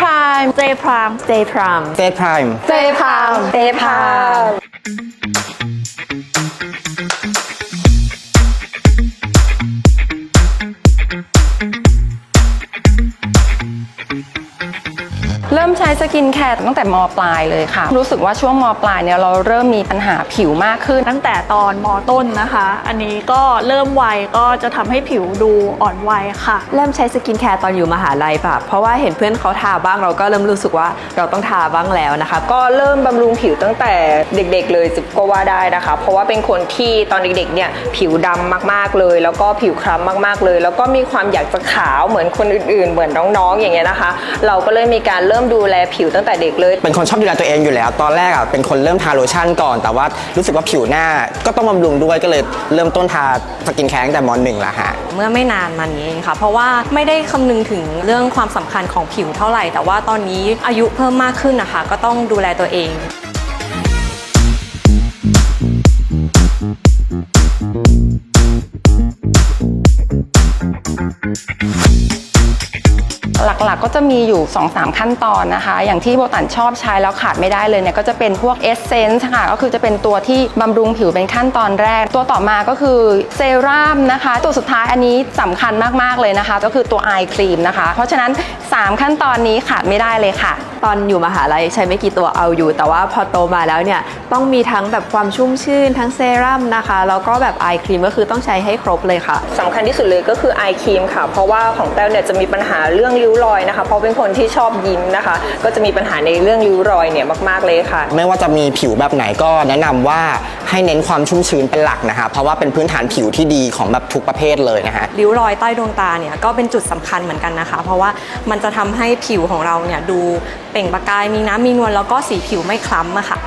พรามเจพรามเจพรามเซตไรม์เจพรามเจพรามเริ่มใช้สกินแคร์ตั้งแต่มปลายเลยค่ะ รู้สึกว่าช่วงมปลายเนี่ยเราเริ่มมีปัญหาผิวมากขึ้น ตั้งแต่ตอนมต้นนะคะ อันนี้ก็เริ่มวัยก็จะทำให้ผิวดูอ่อนวัยค่ะ เริ่มใช้สกินแคร์ตอนอยู่มหาลัยป่ะเพราะว่าเห็นเพื่อนเขาทาบ้างเราก็เริ่มรู้สึกว่าเราต้องทาบ้างแล้วนะคะ ก็เริ่มบำรุงผิวตั้งแต่เด็กๆ เลยก็ว่าได้นะคะ เพราะว่าเป็นคนที่ตอนเด็กๆเนี่ยผิวดำมากๆเลย แล้วก็ผิวคล้ำมากๆเลย แล้วก็มีความอยากจะขาวเหมือนคนอื่นๆ เหมือนน้องๆอย่างเงี้ยนะคะ เราก็เลยมีการเริ่มดูแลผิวตั้งแต่เด็กเลย เป็นคนชอบดูแลตัวเองอยู่แล้ว ตอนแรกอะเป็นคนเริ่มทาโลชั่นก่อน แต่ว่ารู้สึกว่าผิวหน้าก็ต้องบำรุงด้วยก็เลยเริ่มต้นทาสกินแคร์ตั้งแต่มหนึ่งละฮะ เมื่อไม่นานมานี้เองค่ะ เพราะว่าไม่ได้คำนึงถึงเรื่องความสำคัญของผิวเท่าไหร่ แต่ว่าตอนนี้อายุเพิ่มมากขึ้นนะคะ ก็ต้องดูแลตัวเอง หลักๆ ก็จะมีอยู่ 2-3 ขั้นตอนนะคะ อย่างที่โบตันชอบใช้แล้วขาดไม่ได้เลยเนี่ยก็จะเป็นพวกเอสเซนส์ค่ะ ก็คือจะเป็นตัวที่บำรุงผิวเป็นขั้นตอนแรก ตัวต่อมาก็คือเซรั่มนะคะ ตัวสุดท้ายอันนี้สำคัญมากๆเลยนะคะ ก็คือตัวไอครีมนะคะ เพราะฉะนั้น 3 ขั้นตอนนี้ขาดไม่ได้เลยค่ะ ตอนอยู่มหาลัยใช้ไม่กี่ตัวเอาอยู่ แต่ว่าพอโตมาแล้วเนี่ยต้องมีทั้งแบบความชุ่มชื่น ทั้งเซรั่มนะคะแล้วก็แบบไอครีมก็คือต้องใช้ให้ครบเลยค่ะสำคัญที่สุดเลยก็คือไอครีมค่ะ เพราะว่าของแต้วเนี่ยจะมีปัญหาเรื่องริ้วรอยนะคะ เพราะเป็นคนที่ชอบยิ้มนะคะ ก็จะมีปัญหาในเรื่องริ้วรอยเนี่ยมาก ๆเลยค่ะ ไม่ว่าจะมีผิวแบบไหนก็แนะนำว่าให้เน้นความชุ่มชื้นเป็นหลักนะฮะเพราะว่าเป็นพื้นฐานผิวที่ดีของแบบทุกประเภทเลยนะฮะริ้วรอยใต้ดวงตาเนี่ยก็เป็นจุดสำคัญเหมือนกันนะคะ เพราะว่ามันจะทำให้ผิวของเราเนี่ยดูเปล่งประกายมีน้ำมีนวลแล้วก็สีผิวไม่คล้ำอะค่ะ